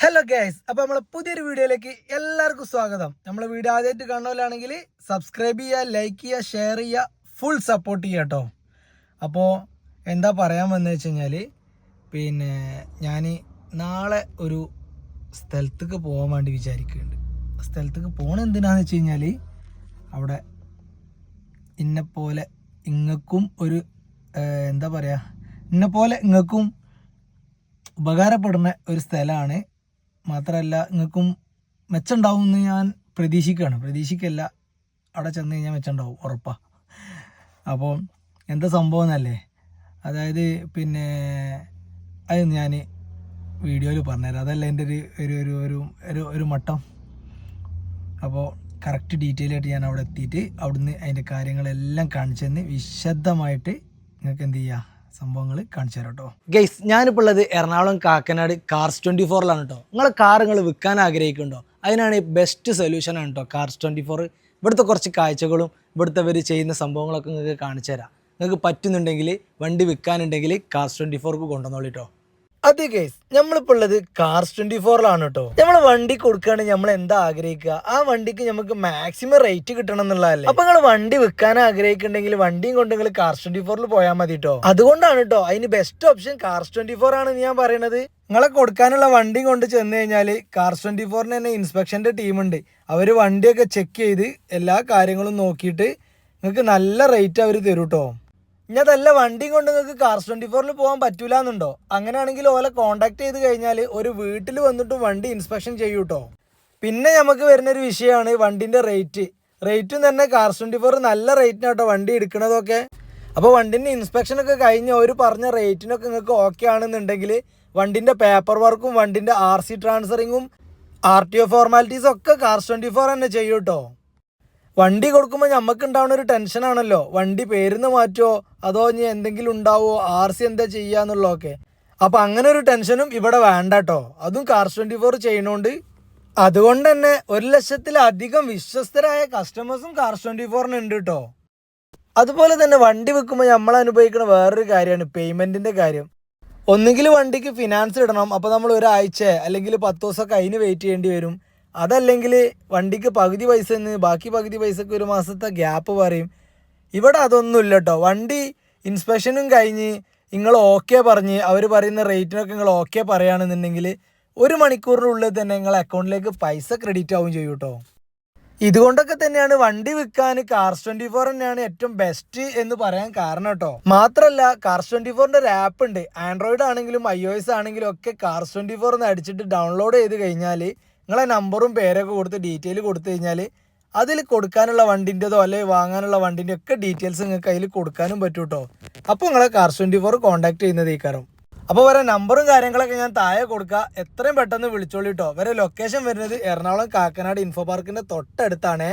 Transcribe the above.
Hello guys അപ്പോൾ നമ്മളെ പുതിയൊരു വീഡിയോയിലേക്ക് എല്ലാവർക്കും സ്വാഗതം. നമ്മളെ വീഡിയോ ആദ്യമായിട്ട് കാണുന്നവരാണെങ്കിൽ സബ്സ്ക്രൈബ് ചെയ്യുക ലൈക്ക് ചെയ്യുക ഷെയർ ചെയ്യുക ഫുൾ സപ്പോർട്ട് ചെയ്യുക കേട്ടോ അപ്പോൾ എന്താ പറയാൻ വന്നു വെച്ച് കഴിഞ്ഞാൽ പിന്നെ ഞാൻ നാളെ ഒരു സ്ഥലത്തേക്ക് പോകാൻ വേണ്ടി വിചാരിക്കുന്നുണ്ട്. സ്ഥലത്തേക്ക് പോകണം എന്തിനാന്ന് വെച്ച് കഴിഞ്ഞാൽ അവിടെ ഇന്നെപ്പോലെ ഇങ്ങക്കും ഒരു എന്താ പറയുക ഇന്നെപ്പോലെ ഇങ്ങക്കും ഉപകാരപ്പെടുന്ന ഒരു സ്ഥലമാണ് മാത്രമല്ല നിങ്ങൾക്കും മെച്ചമുണ്ടാവും എന്ന് ഞാൻ പ്രതീക്ഷിക്കുകയാണ്. പ്രതീക്ഷിക്കല്ല അവിടെ ചെന്ന് കഴിഞ്ഞാൽ മെച്ചമുണ്ടാവും ഉറപ്പാ. അപ്പോൾ എന്താ സംഭവം എന്നല്ലേ? അതായത് പിന്നെ അത് ഞാൻ വീഡിയോയിൽ പറഞ്ഞുതരാം. അതല്ല എന്റെ ഒരു ഒരു ഒരു ഒരു ഒരു ഒരു മട്ടം. അപ്പോൾ കറക്റ്റ് ഡീറ്റെയിൽ ആയിട്ട് ഞാൻ അവിടെ എത്തിയിട്ട് അവിടുന്ന് അതിന്റെ കാര്യങ്ങളെല്ലാം കാണിച്ചു തന്ന് വിശദമായിട്ട് നിങ്ങൾക്ക് എന്ത് ചെയ്യുക സംഭവങ്ങൾ കാണിച്ചു തരാം കേട്ടോ ഗൈസ് ഞാനിപ്പോൾ ഉള്ളത് എറണാകുളം കാക്കനാട് കാർസ് ട്വന്റി ഫോറിലാണ് കേട്ടോ നിങ്ങളെ കാർ നിങ്ങൾ വിൽക്കാൻ ആഗ്രഹിക്കുന്നുണ്ടോ? അതിനാണ് ബെസ്റ്റ് സൊല്യൂഷൻ ആണ് കേട്ടോ കാർസ് ട്വന്റി ഫോർ ഇവിടുത്തെ കുറച്ച് കാഴ്ചകളും ഇവിടുത്തെ അവർ ചെയ്യുന്ന സംഭവങ്ങളൊക്കെ നിങ്ങൾക്ക് കാണിച്ചു തരാം. നിങ്ങൾക്ക് പറ്റുന്നുണ്ടെങ്കിൽ വണ്ടി വിൽക്കാനുണ്ടെങ്കിൽ കാർസ് ട്വന്റി ഫോർക്ക് കൊണ്ടുവന്നോളൂ കേട്ടോ അതെ കേസ് നമ്മളിപ്പോൾ ഉള്ളത് കാർസ് ട്വന്റി ഫോറിലാണ് കേട്ടോ നമ്മൾ വണ്ടി കൊടുക്കുകയാണെങ്കിൽ നമ്മൾ എന്താ ആഗ്രഹിക്കുക? ആ വണ്ടിക്ക് നമുക്ക് മാക്സിമം റേറ്റ് കിട്ടണം എന്നുള്ളതല്ലേ? അപ്പൊ നിങ്ങൾ വണ്ടി വിൽക്കാൻ ആഗ്രഹിക്കുന്നുണ്ടെങ്കിൽ വണ്ടിയും കൊണ്ട് നിങ്ങൾ കാർസ് ട്വന്റി ഫോറിൽ പോയാൽ മതി കേട്ടോ അതുകൊണ്ടാണ് കേട്ടോ അതിന് best option cars twenty four ആണ് ഞാൻ പറയുന്നത് നിങ്ങളെ കൊടുക്കാനുള്ള വണ്ടിയും കൊണ്ട് ചെന്ന് കഴിഞ്ഞാൽ കാർസ് ട്വന്റി ഫോറിന് തന്നെ ഇൻസ്പെക്ഷന്റെ ടീമുണ്ട് അവർ വണ്ടിയൊക്കെ ചെക്ക് ചെയ്ത് എല്ലാ കാര്യങ്ങളും നോക്കിയിട്ട് നിങ്ങൾക്ക് നല്ല റേറ്റ് അവർ തരും ഇനി അതല്ല വണ്ടിയും കൊണ്ട് നിങ്ങൾക്ക് കാർസ് ട്വന്റി ഫോറിൽ പോകാൻ പറ്റൂല എന്നുണ്ടോ അങ്ങനെയാണെങ്കിൽ ഓലെ കോണ്ടാക്ട് ചെയ്ത് കഴിഞ്ഞാൽ ഒരു വീട്ടിൽ വന്നിട്ട് വണ്ടി ഇൻസ്പെക്ഷൻ ചെയ്യൂട്ടോ? പിന്നെ നമുക്ക് വരുന്നൊരു വിഷയമാണ് വണ്ടിന്റെ റേറ്റ് റേറ്റും തന്നെ കാർസ് ട്വന്റി ഫോർ നല്ല റേറ്റിനാട്ടോ വണ്ടി എടുക്കണതൊക്കെ. അപ്പോൾ വണ്ടിന്റെ ഇൻസ്പെക്ഷനൊക്കെ കഴിഞ്ഞ് അവർ പറഞ്ഞ റേറ്റിനൊക്കെ നിങ്ങൾക്ക് ഓക്കെ ആണെന്നുണ്ടെങ്കിൽ വണ്ടിന്റെ പേപ്പർ വർക്കും വണ്ടിന്റെ ആർ സി ട്രാൻസ്ഫറിങ്ങും ആർ ടി ഒ ഫോർമാലിറ്റീസും ഒക്കെ കാർസ് ട്വന്റി ഫോർ തന്നെ ചെയ്യൂ കേട്ടോ വണ്ടി കൊടുക്കുമ്പോൾ നമുക്ക് ഉണ്ടാവുന്ന ഒരു ടെൻഷനാണല്ലോ. വണ്ടി പേരുന്ന് മാറ്റുമോ അതോ ഇനി എന്തെങ്കിലും ഉണ്ടാവോ ആർ സി എന്താ ചെയ്യാന്നുള്ളതൊക്കെ അപ്പൊ അങ്ങനെ ഒരു ടെൻഷനും ഇവിടെ വേണ്ട കേട്ടോ അതും കാർസ് ട്വന്റി ഫോർ ചെയ്യണോണ്ട്. അതുകൊണ്ട് തന്നെ ഒരു ലക്ഷത്തിലധികം വിശ്വസ്തരായ കസ്റ്റമേഴ്സും കാർസ് ട്വന്റി ഫോറിന് ഉണ്ട് കേട്ടോ അതുപോലെ തന്നെ വണ്ടി വെക്കുമ്പോൾ നമ്മൾ അനുഭവിക്കുന്ന വേറൊരു കാര്യമാണ് പേയ്മെന്റിന്റെ കാര്യം. ഒന്നുകിൽ വണ്ടിക്ക് ഫിനാൻസ് ഇടണം അപ്പോൾ നമ്മൾ ഒരാഴ്ച അല്ലെങ്കിൽ പത്ത് ദിവസമൊക്കെ അതിന് വെയിറ്റ് ചെയ്യേണ്ടി വരും. അതല്ലെങ്കിൽ വണ്ടിക്ക് പകുതി പൈസ നിന്ന് ബാക്കി പകുതി പൈസക്ക് ഒരു മാസത്തെ ഗ്യാപ്പ് പറയും. ഇവിടെ അതൊന്നുമില്ല കേട്ടോ വണ്ടി ഇൻസ്പെക്ഷനും കഴിഞ്ഞ് നിങ്ങൾ ഓക്കെ പറഞ്ഞ് അവർ പറയുന്ന റേറ്റിനൊക്കെ നിങ്ങൾ ഓക്കെ പറയുകയാണെന്നുണ്ടെങ്കിൽ ഒരു മണിക്കൂറിനുള്ളിൽ തന്നെ നിങ്ങൾ അക്കൗണ്ടിലേക്ക് പൈസ ക്രെഡിറ്റ് ആവും ചെയ്യും കേട്ടോ ഇതുകൊണ്ടൊക്കെ തന്നെയാണ് വണ്ടി വിൽക്കാൻ കാർസ് ട്വന്റി ഫോർ തന്നെയാണ് ഏറ്റവും ബെസ്റ്റ് എന്ന് പറയാൻ കാരണം കേട്ടോ മാത്രമല്ല കാർസ് ട്വന്റി ഫോറിന്റെ ഒരു ആപ്പ് ഉണ്ട്. ആൻഡ്രോയിഡ് ആണെങ്കിലും ഐ ഒ എസ് ആണെങ്കിലും ഒക്കെ കാർസ് ട്വന്റി ഫോർ എന്ന് അടിച്ചിട്ട് ഡൗൺലോഡ് ചെയ്ത് കഴിഞ്ഞാൽ നിങ്ങളെ നമ്പറും പേരൊക്കെ കൊടുത്ത് ഡീറ്റെയിൽ കൊടുത്തു കഴിഞ്ഞാൽ അതിൽ കൊടുക്കാനുള്ള വണ്ടിന്റെതോ അല്ലെങ്കിൽ വാങ്ങാനുള്ള വണ്ടിന്റെ ഒക്കെ ഡീറ്റെയിൽസ് നിങ്ങൾക്ക് അതിൽ കൊടുക്കാനും പറ്റും കേട്ടോ അപ്പോൾ നിങ്ങളെ കാർ ട്വന്റി ഫോർ കോൺടാക്ട് ചെയ്യുന്നത് ഈ കാരം അപ്പോൾ വരെ നമ്പറും കാര്യങ്ങളൊക്കെ ഞാൻ താഴെ കൊടുക്കുക എത്രയും പെട്ടെന്ന് വിളിച്ചോളൂ കേട്ടോ വരെ ലൊക്കേഷൻ വരുന്നത് എറണാകുളം കാക്കനാട് ഇൻഫോ പാർക്കിന്റെ തൊട്ടടുത്താണേ.